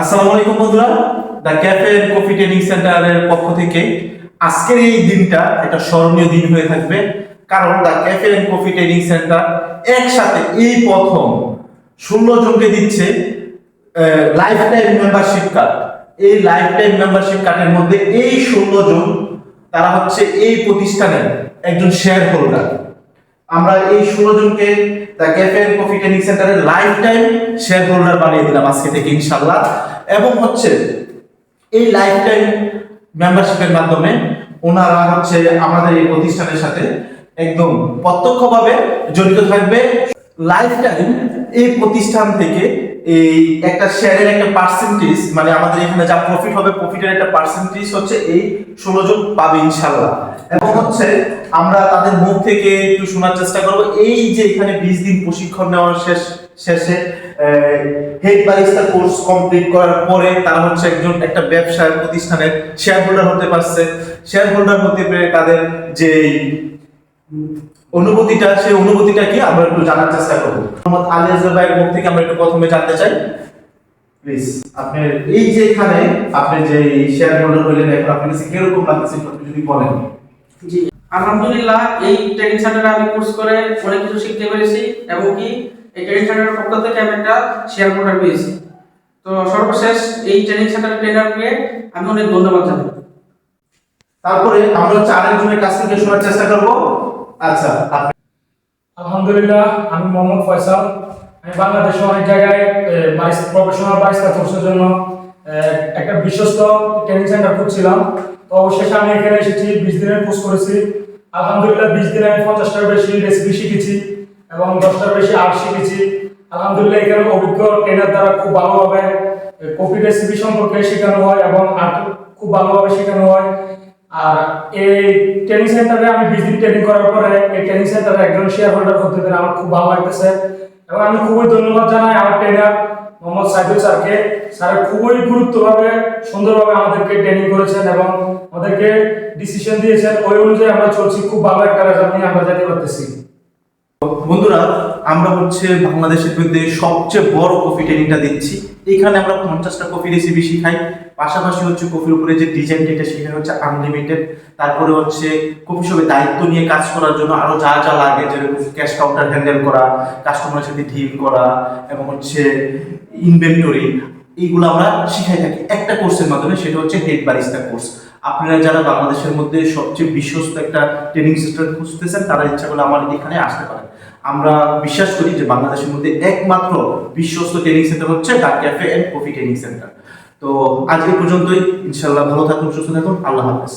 আসসালামু আলাইকুম বন্ধুরা। The cafe and coffee training সেন্টারের পক্ষ থেকে আজকের এই দিনটা একটা স্মরণীয় দিন হয়ে থাকবে। কারণ the cafe and coffee training centre একসাথে এই প্রথম ষোলো জনকে দিচ্ছে লাইফ টাইম মেম্বারশিপ কার্ড এই লাইফ টাইম মেম্বারশিপ কার্ডের মধ্যে এই ষোলো জন, তারা হচ্ছে এই প্রতিষ্ঠানের একজন শেয়ার হোল্ডার আমরা এই ষোলো জনকে the cafe and coffee training সেন্টারের লাইফ টাইম শেয়ার হোল্ডার বানিয়ে দিলাম আজকে থেকে ইনশাল্লাহ এবং হচ্ছে, এই লাইফ টাইম মেম্বারশিপের মাধ্যমে ওনারা হচ্ছে আমাদের এই প্রতিষ্ঠানের সাথে একদম প্রত্যক্ষভাবে জড়িত থাকবে। লাইফ টাইম এই প্রতিষ্ঠান থেকে এই একটা শেয়ারের একটা পার্সেন্টেজ মানে আমাদের এখানে যা প্রফিট হবে প্রফিটের একটা পার্সেন্টেজ হচ্ছে এই ষোলো জন পাবে ইনশাল্লাহ এবং হচ্ছে আমরা তাদের মুখ থেকে একটু শোনার চেষ্টা করব। এই যে এখানে বিশ দিন প্রশিক্ষণ নেওয়ার শেষ, শেষে হেড বারিস্তা কোর্স কমপ্লিট করার পরে তারা হচ্ছে একজন একটা প্রতিষ্ঠানের শেয়ার হোল্ডার হতে পারছে। শেয়ার হোল্ডার হতে পেরে তাদের যে অনুভূতিটা, সেই অনুভূতিটা কি আমরা একটু জানার চেষ্টা করব। মোহাম্মদ ভাইয়ের মুখ থেকে আমরা একটু প্রথমে জানতে চাই। প্লিজ এই যে এখানে, আপনি যে শেয়ার হোল্ডার হইলেন এখন কীরকম লাগতেছে যদি বলেন। জি। আলহামদুলিল্লাহ এই ট্রেনিং সেন্টারে আমি কোর্স করে অনেক কিছু শিখতে পেরেছি এবং কি এই ট্রেনিং সেন্টারের পক্ষ থেকে আমি একটা শেয়ার হোল্ডার পেয়েছি। তো সর্বশেষ এই ট্রেনিং সেন্টারের ট্রেনারকে আমি অনেক ধন্যবাদ জানাই। তারপরে আমরা হচ্ছে আরেকজনের কাছ থেকে শোনার চেষ্টা করব। আচ্ছা আলহামদুলিল্লাহ আমি মোহাম্মদ ফয়সাল। আমি বাংলাদেশে অনেক জায়গায় প্রফেশনাল বারিস্তা কোর্সের জন্য আহ, একটা বিশ্বস্ত ট্রেনিং সেন্টার খুঁজছিলাম। অবশেষে আমি এখানে এসেছি, বিশ দিনের কোর্স করেছি। আলহামদুলিল্লাহ, বিশ দিনে আমি পঞ্চাশটার বেশি রেসিপি শিখেছি এবং দশটার বেশি আর্ট শিখেছি। আলহামদুলিল্লাহ, এখানে অভিজ্ঞ ট্রেনার দ্বারা খুব ভালোভাবে কফি রেসিপি সম্পর্কে শেখানো হয় এবং আর্ট খুব ভালোভাবে শেখানো হয়। আর এই ট্রেনিং সেন্টারে আমি বিশ দিন ট্রেনিং করার পরে এই ট্রেনিং সেন্টারে একজন শেয়ার হোল্ডার হতে পেরে আমার খুব ভালো লাগতেছে। এবং আমি খুবই ধন্যবাদ জানাই আমার ট্রেনার মোহাম্মদ সাইফুল স্যারকে। স্যার খুবই গুরুত্বভাবে, সুন্দরভাবে আমাদেরকে ট্রেনিং করেছেন এবং আমাদেরকে ডিসিশন দিয়েছেন। ওই অনুযায়ী আমরা চলছি। খুব ভালো একটা রেজাল্ট নিয়ে আমরা যেতে পারতেছি। বন্ধুরা, আমরা হচ্ছে বাংলাদেশের মধ্যে সবচেয়ে বড় কফি ট্রেনিংটা দিচ্ছি। এখানে আমরা পঞ্চাশটা কফি রেসিপি শিখাই। পাশাপাশি হচ্ছে কফির উপরে যে ডিজাইন এটা শেখানো হচ্ছে আনলিমিটেড তারপরে হচ্ছে কফি শপে দায়িত্ব নিয়ে কাজ করার জন্য আরও যা যা লাগে, যেরকম ক্যাশ কাউন্টার হ্যান্ডেল করা কাস্টমারের সাথে ডিল করা, এবং হচ্ছে ইনভেন্টরি এইগুলো আমরা শিখাই থাকি। একটা কোর্সের মাধ্যমে, সেটা হচ্ছে হেড বারিস্তা কোর্স আপনারা যারা বাংলাদেশের মধ্যে সবচেয়ে বিশ্বস্ত একটা ট্রেনিং সেন্টার খুঁজতেছেন, তারা ইচ্ছা করলে আমার এখানে আসতে পারেন। আমরা বিশ্বাস করি যে বাংলাদেশের মধ্যে একমাত্র বিশ্বস্ত ট্রেনিং সেন্টার হচ্ছে ডাক cafe and coffee training centre তো আজকে পর্যন্তই। ইনশাল্লাহ ভালো থাকুন, সুস্থ থাকুন। আল্লাহ হাফেজ।